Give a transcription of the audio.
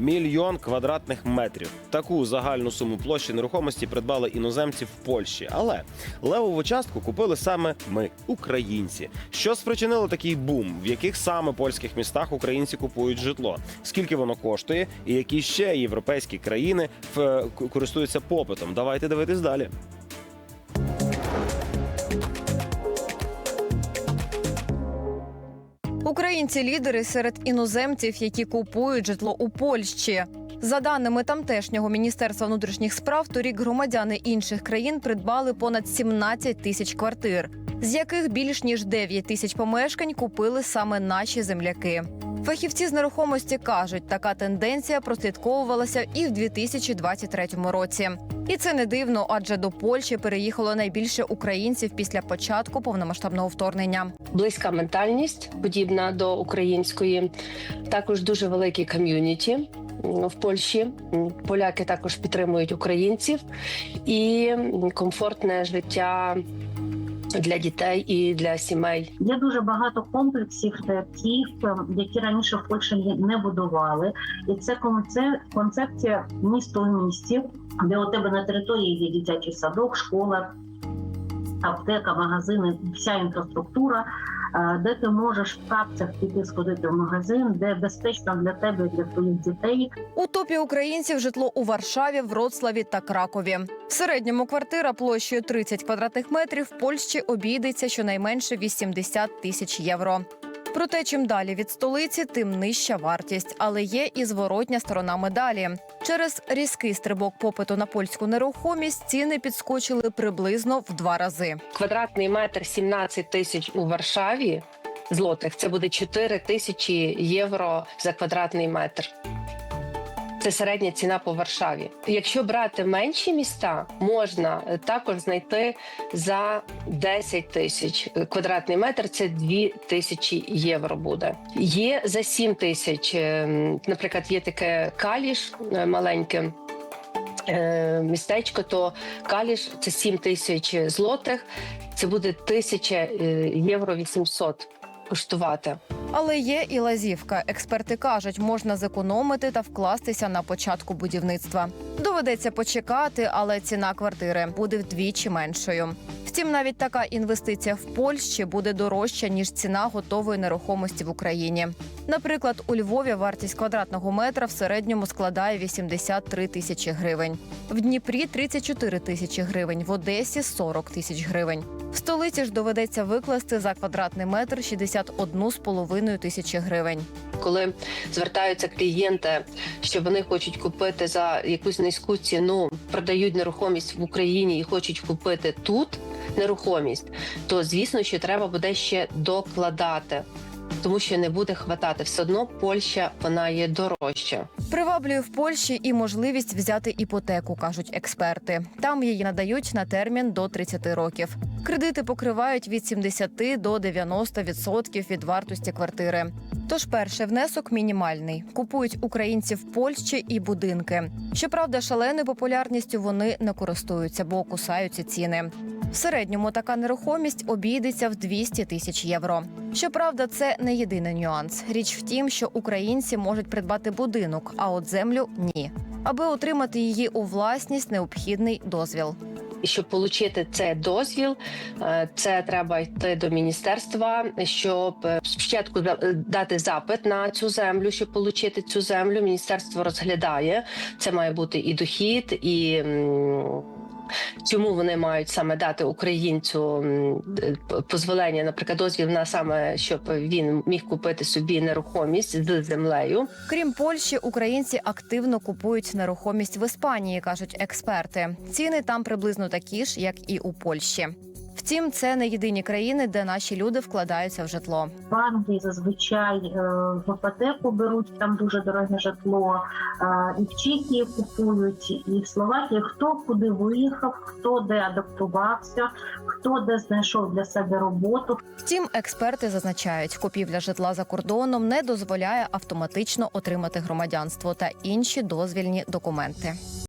мільйон квадратних метрів. Таку загальну суму площі нерухомості придбали іноземці в Польщі. Але левову частку купили саме ми, українці. Що спричинило такий бум? В яких саме польських містах українці купують житло? Скільки воно коштує, і які ще європейські країни в- користуються попитом? Давайте дивитись далі. Українці лідери серед іноземців, які купують житло у Польщі. За даними тамтешнього міністерства внутрішніх справ, торік громадяни інших країн придбали понад 17 тисяч квартир, з яких більш ніж 9 тисяч помешкань купили саме наші земляки. Фахівці з нерухомості кажуть, така тенденція прослідковувалася і в 2023 році. І це не дивно, адже до Польщі переїхало найбільше українців після початку повномасштабного вторгнення. близька ментальність, подібна до української, також дуже великі ком'юніті в Польщі. Поляки також підтримують українців і комфортне життя для дітей і для сімей. Є дуже багато комплексів таких, ем, які раніше в Польщі не будували, і це конце- концепція місто в місті, де у тебе на території є дитячий садок, школа, аптека, магазини, вся інфраструктура, де ти можеш в капцях піти сходити в магазин, де безпечно для тебе і для твоїх дітей. У топі українців житло у Варшаві, Вроцлаві та Кракові. В середньому квартира площею 30 квадратних метрів в Польщі обійдеться щонайменше 80 тисяч євро. Проте, чим далі від столиці, тим нижча вартість, але є і зворотня сторона медалі. Через різкий стрибок попиту на польську нерухомість ціни підскочили приблизно в два рази. Квадратний метр 17 тисяч у Варшаві злотих. Це буде 4 тисячі євро за квадратний метр. Це середня ціна по Варшаві. Якщо брати менші міста, можна е, також знайти за 10 тисяч квадратний метр. Це 2 тисячі євро буде. Є за 7 тисяч. е, Наприклад, є таке каліш е, маленьке. Містечко, то каліш це 7 тисяч злотих, це буде 1000 е, євро 800 коштувати. Але є і лазівка. Експерти кажуть, можна зекономити та вкластися на початку будівництва. Доведеться почекати, але ціна квартири буде вдвічі меншою. Втім, навіть така інвестиція в Польщі буде дорожча ніж ціна готової нерухомості в Україні. Наприклад, у Львові вартість квадратного метра в середньому складає 83 тисячі гривень. В Дніпрі 34 тисячі гривень, в Одесі 40 тисяч гривень. В столиці ж доведеться викласти за квадратний метр 61,5 тисячі гривень. Коли звертаються клієнти, що вони хочуть купити за якусь низьку ціну, продають нерухомість в Україні і хочуть купити тут нерухомість, то звісно, що треба буде ще докладати. Тому що не буде хватати, все одно Польща вона є дорожча. Приваблює в Польщі і можливість взяти іпотеку, кажуть експерти. Там її надають на термін до 30 років. Кредити покривають від 70 до 90% від вартості квартири. Тож перший внесок мінімальний. Купують українці в Польщі і будинки. Щоправда, шаленою популярністю вони не користуються, бо кусаються ціни. В середньому така нерухомість обійдеться в 200 тисяч євро. Щоправда, це не єдиний нюанс. Річ в тім, що українці можуть придбати будинок, а от землю ні. Аби отримати її у власність, необхідний дозвіл. Щоб отримати цей дозвіл, е, це треба йти до міністерства, щоб е, спочатку е, дати запит на цю землю, щоб отримати цю землю. Міністерство розглядає. Це має бути і дохід, і чому вони мають саме дати українцю позволення наприклад, дозвіл на саме, щоб він міг купити собі нерухомість з землею. Крім Польщі, українці активно купують нерухомість в Іспанії, кажуть експерти. Ціни там приблизно такі ж, як і у Польщі. Втім, це не єдині країни, де наші люди вкладаються в житло. В Англії зазвичай е, в іпотеку беруть там дуже дороге житло, е, і в Чехії купують, і в Словакії. Хто куди виїхав, хто де адаптувався, хто де знайшов для себе роботу, Втім, експерти зазначають, купівля житла за кордоном не дозволяє автоматично отримати громадянство та інші дозвільні документи.